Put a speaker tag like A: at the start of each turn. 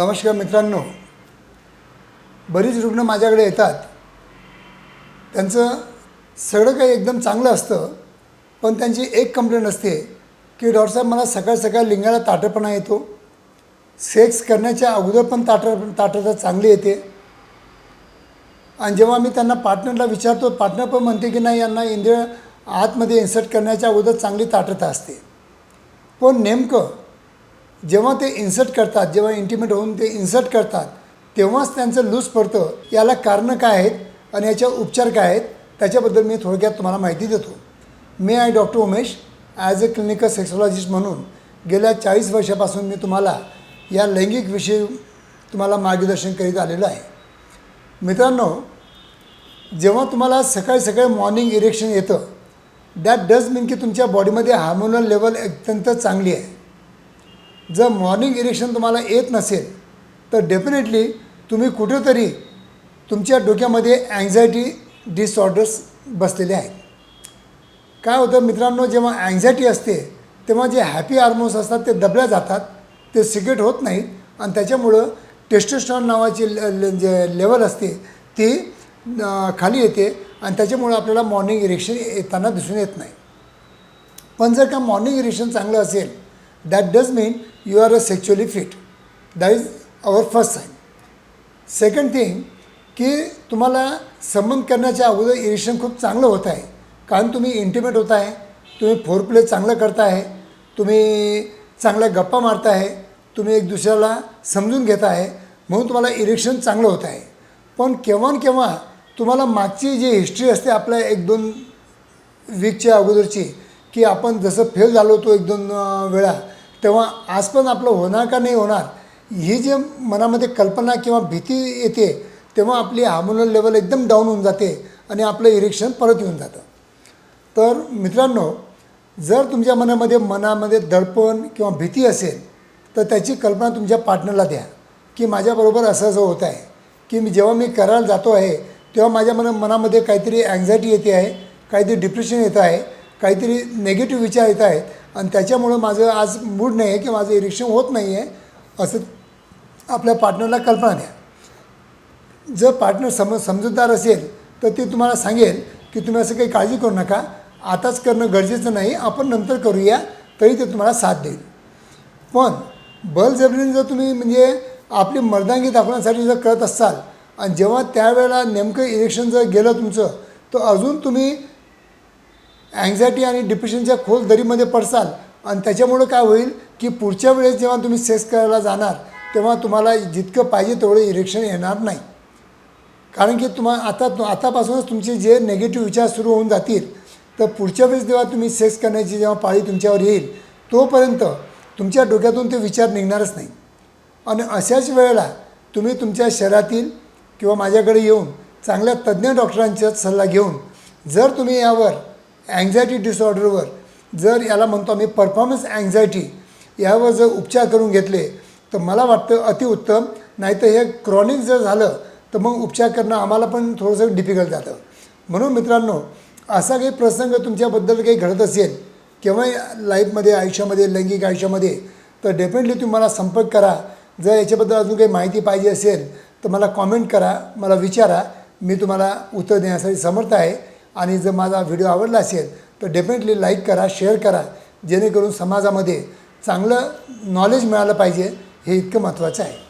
A: नमस्कार मित्रांनो. बरीच रुग्ण माझ्याकडे येतात. त्यांचं सगळं काही एकदम चांगलं असतं पण त्यांची एक कंप्लेंट असते की डॉक्टर साहेब मला सकाळ सकाळ लिंगाला ताटपणा येतो. सेक्स करण्याच्या अगोदर पण ताट ताटता चांगली येते. आणि जेव्हा मी त्यांना पार्टनरला विचारतो पार्टनर पण म्हणते की नाही यांना इंद्रिय आतमध्ये इन्सर्ट करण्याच्या अगोदर चांगली ताटता असते. पण नेमकं जेव्हा ते इन्सर्ट करतात जेव्हा इंटिमेट होऊन ते इन्सर्ट करतात तेव्हाच त्यांचं लूज पडतं. याला कारणं काय आहेत आणि याच्या उपचार काय आहेत त्याच्याबद्दल मी थोडक्यात तुम्हाला माहिती देतो. मी आहे doctor Umesh? As a clinical sexologist म्हणून गेल्या चाळीस वर्षापासून मी तुम्हाला या लैंगिकविषयी तुम्हाला मार्गदर्शन करीत आलेलं आहे. मित्रांनो जेव्हा तुम्हाला सकाळी सकाळी मॉर्निंग इरेक्शन येतं दॅट डज मीन की तुमच्या बॉडीमध्ये हार्मोनल लेवल अत्यंत चांगली आहे. जर मॉर्निंग इरेक्शन तुम्हाला येत नसेल तर डेफिनेटली तुम्ही कुठेतरी तुमच्या डोक्यामध्ये अँझायटी डिसऑर्डर्स बसलेले आहेत. काय होतं मित्रांनो जेव्हा अँझायटी असते तेव्हा जे हॅपी हार्मोन्स असतात ते दबल्या जातात ते सिक्रेट होत नाहीत आणि त्याच्यामुळं टेस्टोस्टॉन नावाची ले- ले- जे लेवल असते ती खाली येते आणि त्याच्यामुळं आपल्याला मॉर्निंग इरेक्शन येताना दिसून येत नाही. पण जर का मॉर्निंग इरेक्शन चांगलं असेल that does mean you are a sexually fit that is our first sign second thing की तुम्हाला संबंध करण्याच्या अगोदर इरेक्शन खूप चांगलं होत आहे. कारण तुम्ही इंटिमेट होत आहे तुम्ही फोर प्ले चांगलं करताय तुम्ही चांगल्या गप्पा मारताय तुम्ही एक दुसऱ्याला समजून घेत आहे म्हणून तुम्हाला इरेक्शन चांगलं होत आहे. पण केव्हा केव्हा तुम्हाला मागची जी हिस्ट्री असते आपल्या एक दोन वीकच्या अगोदरची की आपण जसं फेल झालो होतो एक दोन वेळा तेव्हा आज पण आपलं होणार का नाही होणार ही जे मनामध्ये कल्पना किंवा भीती येते तेव्हा आपली हार्मोनल लेवल एकदम डाऊन होऊन जाते आणि आपलं इरेक्शन परत येऊन जातं. तर मित्रांनो जर तुमच्या मनामध्ये मनामध्ये दडपण किंवा भीती असेल तर त्याची कल्पना तुमच्या पार्टनरला द्या की माझ्याबरोबर असं असं होत आहे की मी जेव्हा मी करायला जातो आहे तेव्हा माझ्या मना मनामध्ये काहीतरी अँझायटी येते आहे काहीतरी डिप्रेशन येत आहे काहीतरी नेगेटिव्ह विचार येत आहेत आणि त्याच्यामुळं माझं आज मूड नाही आहे की माझं इरेक्शन होत नाही आहे असं आपल्या पार्टनरला कल्पना द्या. जर पार्टनर सम समजूतदार असेल तर ते तुम्हाला सांगेल की तुम्ही असं काही काळजी करू नका. आताच करणं गरजेचं नाही आपण नंतर करूया तरी ते तुम्हाला साथ देईल. पण बलजबरीने जर तुम्ही म्हणजे आपली मर्दांगी दाखवण्यासाठी जर करत असाल आणि जेव्हा त्यावेळेला नेमकं इलेक्शन जर गेलं तुमचं तर अजून तुम्ही अँझायटी आणि डिप्रेशनच्या खोल दरीमध्ये पडसाल. आणि त्याच्यामुळं काय होईल की पुढच्या वेळेस जेव्हा तुम्ही सेक्स करायला जाणार तेव्हा तुम्हाला जितकं पाहिजे तेवढं इरेक्शन येणार नाही. कारण की तुम्हा आता आतापासूनच तुमचे जे नेगेटिव्ह विचार सुरू होऊन जातील तर पुढच्या वेळेस जेव्हा तुम्ही सेक्स करण्याची जेव्हा पाळी तुमच्यावर येईल तोपर्यंत तुमच्या डोक्यातून ते विचार निघणारच नाही. आणि अशाच वेळेला तुम्ही तुमच्या शहरातील किंवा माझ्याकडे येऊन चांगल्या तज्ज्ञ डॉक्टरांचा सल्ला घेऊन जर तुम्ही यावर अँझायटी डिसऑर्डरवर जर याला म्हणतो आम्ही परफॉर्मन्स अँझायटी यावर जर उपचार करून घेतले तर मला वाटतं अतिउत्तम नाहीतर हे क्रॉनिक जर झालं तर मग उपचार करणं आम्हाला पण थोडंसं डिफिकल्ट जातं. म्हणून मित्रांनो असा काही प्रसंग तुमच्याबद्दल काही घडत असेल किंवा लाईफमध्ये आयुष्यामध्ये लैंगिक आयुष्यामध्ये तर डेफिनेटली तुम्ही मला संपर्क करा. जर याच्याबद्दल अजून काही माहिती पाहिजे असेल तर मला कॉमेंट करा मला विचारा. मी तुम्हाला उत्तर देण्यासाठी समर्थ आहे. आणि जर माझा व्हिडिओ आवडला असेल तर डेफिनेटली लाईक करा शेअर करा जेणेकरून समाजामध्ये चांगलं नॉलेज मिळालं पाहिजे हे इतकं महत्त्वाचं आहे.